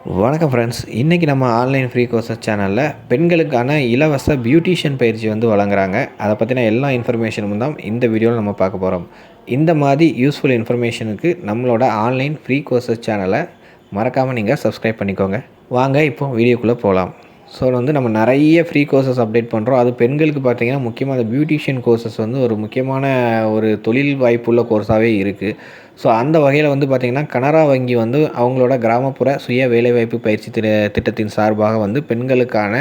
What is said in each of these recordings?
வணக்கம் ஃப்ரெண்ட்ஸ் இன்றைக்கி நம்ம ஆன்லைன் ஃப்ரீ கோர்சஸ் சேனலில் பெண்களுக்கான இலவச பியூட்டிஷியன் பயிற்சி வந்து வழங்குறாங்க. அதை பற்றின எல்லா இன்ஃபர்மேஷனும் தான் இந்த வீடியோவில் நம்ம பார்க்க போகிறோம் இந்த மாதிரி யூஸ்ஃபுல் இன்ஃபர்மேஷனுக்கு நம்மளோட ஆன்லைன் ஃப்ரீ கோர்சஸ் சேனலை மறக்காமல் நீங்கள் சப்ஸ்கிரைப் பண்ணிக்கோங்க. வாங்க இப்போ வீடியோக்குள்ளே போகலாம் ஸோ வந்து நம்ம நிறைய ஃப்ரீ கோர்சஸ் அப்டேட் பண்ணுறோம் அது பெண்களுக்கு பார்த்தீங்கன்னா முக்கியமாக அந்த பியூட்டிஷியன் கோர்சஸ் வந்து ஒரு முக்கியமான ஒரு தொழில் வாய்ப்புள்ள கோர்ஸாகவே இருக்குது ஸோ அந்த வகையில் வந்து பார்த்திங்கன்னா கனரா வங்கி வந்து அவங்களோட கிராமப்புற சுய வேலைவாய்ப்பு பயிற்சி திட்ட திட்டத்தின் சார்பாக வந்து பெண்களுக்கான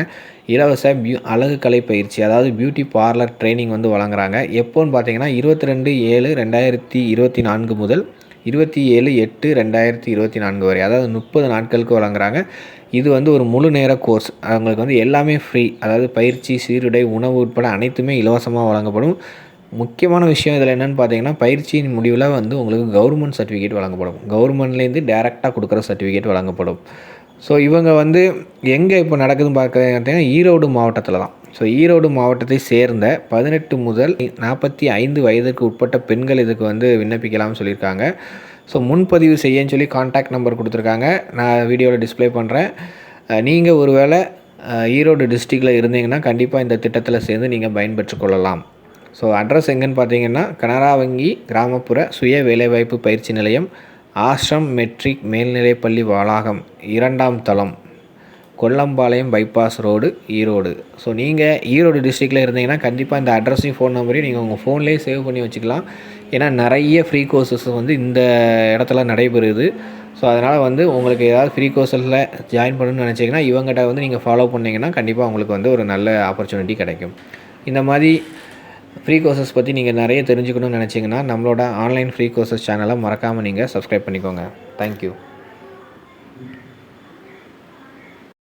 இலவச பியூ அழகுக்கலை பயிற்சி அதாவது பியூட்டி பார்லர் ட்ரைனிங் வந்து வழங்குறாங்க. எப்போன்னு பார்த்தீங்கன்னா இருபத்தி ரெண்டு ஏழு ரெண்டாயிரத்தி இருபத்தி நான்கு முதல் இருபத்தி ஏழு எட்டு ரெண்டாயிரத்தி இருபத்தி நான்கு வரை அதாவது முப்பது நாட்களுக்கு வழங்குறாங்க. இது வந்து ஒரு முழு நேர கோர்ஸ் அவங்களுக்கு வந்து எல்லாமே ஃப்ரீ அதாவது பயிற்சி சீருடை உணவு உட்பட அனைத்துமே இலவசமாக வழங்கப்படும். முக்கியமான விஷயம் இதில் என்னென்னு பார்த்தீங்கன்னா பயிற்சியின் முடிவில் வந்து உங்களுக்கு கவர்மெண்ட் சர்டிஃபிகேட் வழங்கப்படும். கவர்மெண்ட்லேருந்து டேரெக்டாக கொடுக்குற சர்டிஃபிகேட் வழங்கப்படும். ஸோ இவங்க வந்து எங்கே இப்போ நடக்குதுன்னு பார்க்குறீங்கன்னா பார்த்தீங்கன்னா ஈரோடு மாவட்டத்தில் தான். ஸோ ஈரோடு மாவட்டத்தை சேர்ந்த பதினெட்டு முதல் நாற்பத்தி ஐந்து வயதுக்கு உட்பட்ட பெண்கள் இதுக்கு வந்து விண்ணப்பிக்கலாம்னு சொல்லியிருக்காங்க. ஸோ முன்பதிவு செய்யன்னு சொல்லி காண்டாக்ட் நம்பர் கொடுத்துருக்காங்க. நான் வீடியோவில் டிஸ்ப்ளே பண்ணுறேன். நீங்கள் ஒருவேளை ஈரோடு டிஸ்ட்ரிக்டில் இருந்தீங்கன்னா கண்டிப்பாக இந்த திட்டத்தில் சேர்ந்து நீங்கள் பயன்பெற்றுக் கொள்ளலாம். ஸோ அட்ரஸ் எங்கேன்னு பார்த்தீங்கன்னா கனரா வங்கி கிராமப்புற சுய வேலைவாய்ப்பு பயிற்சி நிலையம் ஆஷ்ரம் மெட்ரிக் மேல்நிலைப்பள்ளி வளாகம் இரண்டாம் தளம் Kollampalayam bypass road Erode. So நீங்கள் ஈரோடு டிஸ்ட்ரிக்டில் இருந்தீங்கன்னா கண்டிப்பாக இந்த அட்ரஸையும் ஃபோன் நம்பரையும் நீங்கள் உங்கள் ஃபோன்லேயே சேவ் பண்ணி வச்சுக்கலாம். ஏன்னா நிறைய ஃப்ரீ கோர்சஸ் வந்து இந்த இடத்துல நடைபெறுது. ஸோ அதனால் வந்து உங்களுக்கு ஏதாவது ஃப்ரீ கோர்ஸில் ஜாயின் பண்ணணும்னு நினச்சிங்கன்னா இவங்ககிட்ட வந்து நீங்கள் ஃபாலோ பண்ணிங்கன்னா கண்டிப்பாக உங்களுக்கு வந்து ஒரு நல்ல ஆப்பர்ச்சுனிட்டி கிடைக்கும். இந்த மாதிரி ஃப்ரீ கோர்சஸ் பற்றி நீங்கள் நிறைய தெரிஞ்சுக்கணும்னு நினச்சிங்கன்னா நம்மளோட ஆன்லைன் ஃப்ரீ கோர்சஸ் சேனலை மறக்காமல் நீங்கள் சப்ஸ்கிரைப் பண்ணிக்கோங்க. தேங்க்யூ